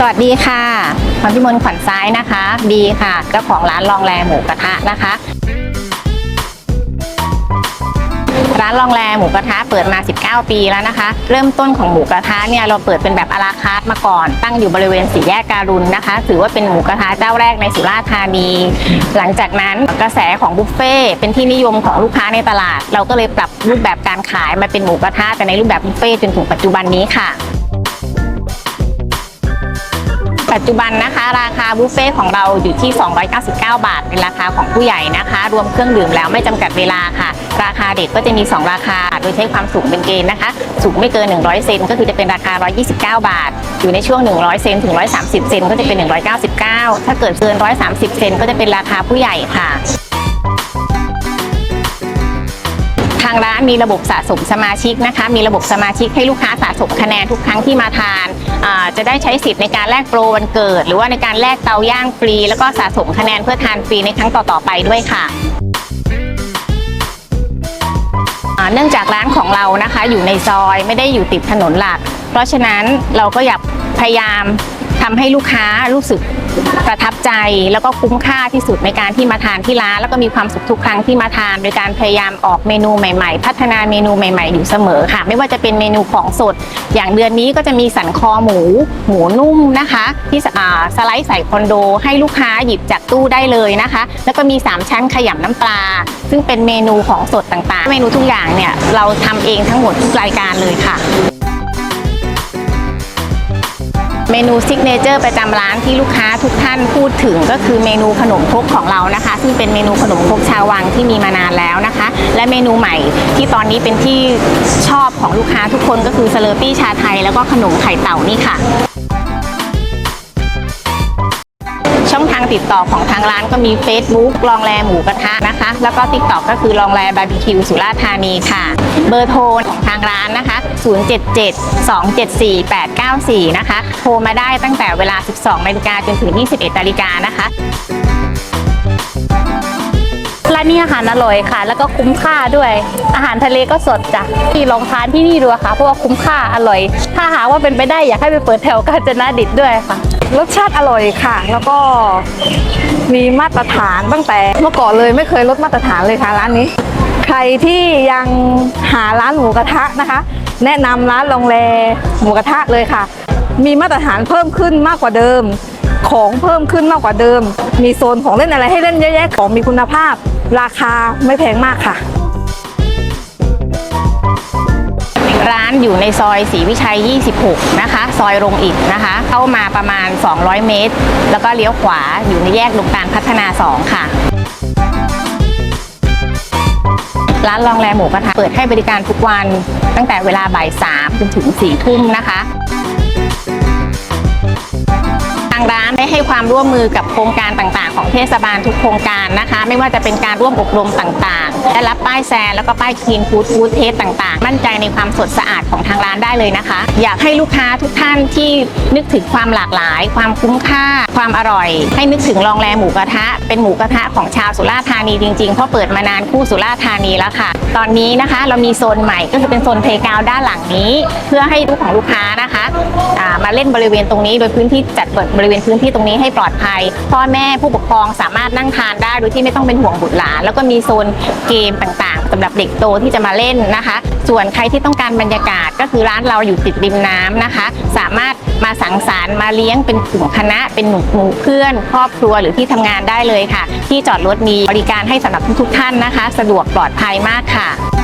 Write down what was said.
สวัสดีค่ะพรพิมลขวัญซ้ายนะคะบีค่ะเจ้าของร้านลองแรหมูกระทะนะคะ ร้านลองแรหมูกระทะเปิดมา 19 ปีแล้วนะคะ เริ่มต้นของหมูกระทะเนี่ยเราเปิดเป็นแบบอาราคาร์ทมาก่อน ตั้งอยู่บริเวณสี่แยกการุณนะคะ ถือว่าเป็นหมูกระทะเจ้าแรกในสุราษฎร์ธานี หลังจากนั้นกระแสของบุฟเฟ่เป็นที่นิยมของลูกค้าในตลาด เราก็เลยปรับรูปแบบการขายมาเป็นหมูกระทะแต่ในรูปแบบบุฟเฟ่จนถึงปัจจุบันนี้ค่ะ ปัจจุบันนะคะ ราคาบุฟเฟ่ของเราอยู่ที่ 299 บาท เป็นราคาของผู้ใหญ่นะคะ รวมเครื่องดื่มแล้วไม่จำกัดเวลาค่ะ ราคาเด็กก็จะมี 2 ราคา โดยใช้ความสูงเป็นเกณฑ์นะคะ สูงไม่เกิน 100 เซนก็คือจะเป็นราคา 129 บาท อยู่ในช่วง 100 เซนถึง 130 เซนก็จะเป็น 199 ถ้าเกิดเกิน 130 เซนก็จะเป็นราคาผู้ใหญ่ค่ะางร้านมีระบบสะสมสมาชิกนะคะ มีระบบสมาชิกให้ลูกค้าสะสมคะแนนทุกครั้งที่มาทานาจะได้ใช้สิทธิ์ในการแลกโปรวันเกิด หรือว่าในการแลกเตาย่างฟรี แล้วก็สะสมคะแนนเพื่อทานฟรีในครั้งต่อๆไปด้วยค่ะเนื่องจากร้านของเรานะคะอยู่ในซอยไม่ได้อยู่ติดถนนหลัก เพราะฉะนั้นเราก็อยากพยายาม ทำให้ลูกค้ารู้สึกประทับใจแล้วก็คุ้มค่าที่สุดในการที่มาทานที่ร้านแล้วก็มีความสุขทุกครั้งที่มาทาน โดยการพยายามออกเมนูใหม่ๆ พัฒนาเมนูใหม่ๆ อยู่เสมอค่ะ ไม่ว่าจะเป็นเมนูของสด อย่างเดือนนี้ก็จะมีสันคอหมู หมูนุ่มนะคะ ที่สไลด์ใส่คอนโด ให้ลูกค้าหยิบจากตู้ได้เลยนะคะ แล้วก็มี 3 ชั้นขยำน้ำปลา ซึ่งเป็นเมนูของสดต่างๆ เมนูทุกอย่างเนี่ยเราทำเองทั้งหมดทุกรายการเลยค่ะ นูซิกเนเจอร์ประจำร้านที่ลูกค้าทุกท่านพูดถึงก็คือเมนูขนมครกของเรานะคะ ซึ่งเป็นเมนูขนมครกชาววังที่มีมานานแล้วนะคะ และเมนูใหม่ที่ตอนนี้เป็นที่ชอบของลูกค้าทุกคนก็คือสเลอร์ปี้ชาไทย แล้วก็ขนมไข่เต่านี่ค่ะ ช่องทางติดต่อของทางร้านก็มี Facebook ลองแลหมูกระทะนะคะ แล้วก็ TikTok ก็คือลองแลบาร์บีคิวสุราษฎร์ธานีค่ะ เบอร์โทรของทางร้านนะคะ 077-274-894 นะคะ โทรมาได้ตั้งแต่เวลา 12นาฬิกาจนถึง 21นาฬิกานะคะร้านนี้อาหารอร่อยค่ะ แล้วก็คุ้มค่าด้วย อาหารทะเลก็สดจ้ะที่ลองทานที่นี่ดูค่ะ เพราะว่าคุ้มค่าอร่อย ถ้าหากว่าเป็นไปได้อยากให้ไปเปิดแถวกาญจนดิตด้วยค่ะ รสชาติอร่อยค่ะ แล้วก็มีมาตรฐานตั้งแต่ เมื่อก่อนเลยไม่เคยลดมาตรฐานเลยค่ะร้านนี้ ใครที่ยังหาร้านหมูกระทะนะคะ แนะนำร้านลองแลหมูกระทะเลยค่ะ มีมาตรฐานเพิ่มขึ้นมากกว่าเดิม ของเพิ่มขึ้นมากกว่าเดิม มีโซนของเล่นอะไรให้เล่นเยอะแยะของมีคุณภาพ ราคาไม่แพงมากค่ะ ร้านอยู่ในซอยศรีวิชัย 26 นะคะ ซอยโรงอิฐนะคะ เข้ามาประมาณ 200 เมตร แล้วก็เลี้ยวขวาอยู่ในแยกลงกานพัฒนา 2 ค่ะร้านลองแรหมูกระทะเปิดให้บริการทุกวันตั้งแต่เวลาบ่าย3จนถึง4ทุ่มนะคะ ได้ให้ความร่วมมือกับโครงการต่างๆ ของเทศบาลทุกโครงการนะคะ ไม่ว่าจะเป็นการร่วมอบรมต่างๆ ได้รับป้ายแซนแล้วก็ป้ายคีนฟู้ดฟู้ดเทสต่างๆ มั่นใจในความสดสะอาดของทางร้านได้เลยนะคะ อยากให้ลูกค้าทุกท่านที่นึกถึงความหลากหลาย ความคุ้มค่า ความอร่อย ให้นึกถึงลองแรหมูกระทะ เป็นหมูกระทะของชาวสุราษฎร์ธานีจริงๆเพราะเปิดมานานคู่สุราษฎร์ธานีแล้วค่ะ ตอนนี้นะคะเรามีโซนใหม่ก็คือเป็นโซนเพลกราวด้านหลังนี้ เพื่อให้ลูกของลูกค้านะคะมาเล่นบริเวณตรงนี้โดยพื้นที่จัดเปิดบริเวณพื้นที่ตรงนี้ให้ปลอดภัย พ่อแม่ผู้ปกครองสามารถนั่งทานได้โดยที่ไม่ต้องเป็นห่วงบุตรหลาน แล้วก็มีโซนเกมต่างๆสำหรับเด็กโตที่จะมาเล่นนะคะ ส่วนใครที่ต้องการบรรยากาศก็คือร้านเราอยู่ติดริมน้ำนะคะ สามารถมาสังสรรค์มาเลี้ยงเป็นกลุ่มคณะ เป็นหมู่หมู่เพื่อน ครอบครัวหรือที่ทำงานได้เลยค่ะ ที่จอดรถมีบริการให้สำหรับทุกๆท่านนะคะ สะดวกปลอดภัยมากค่ะ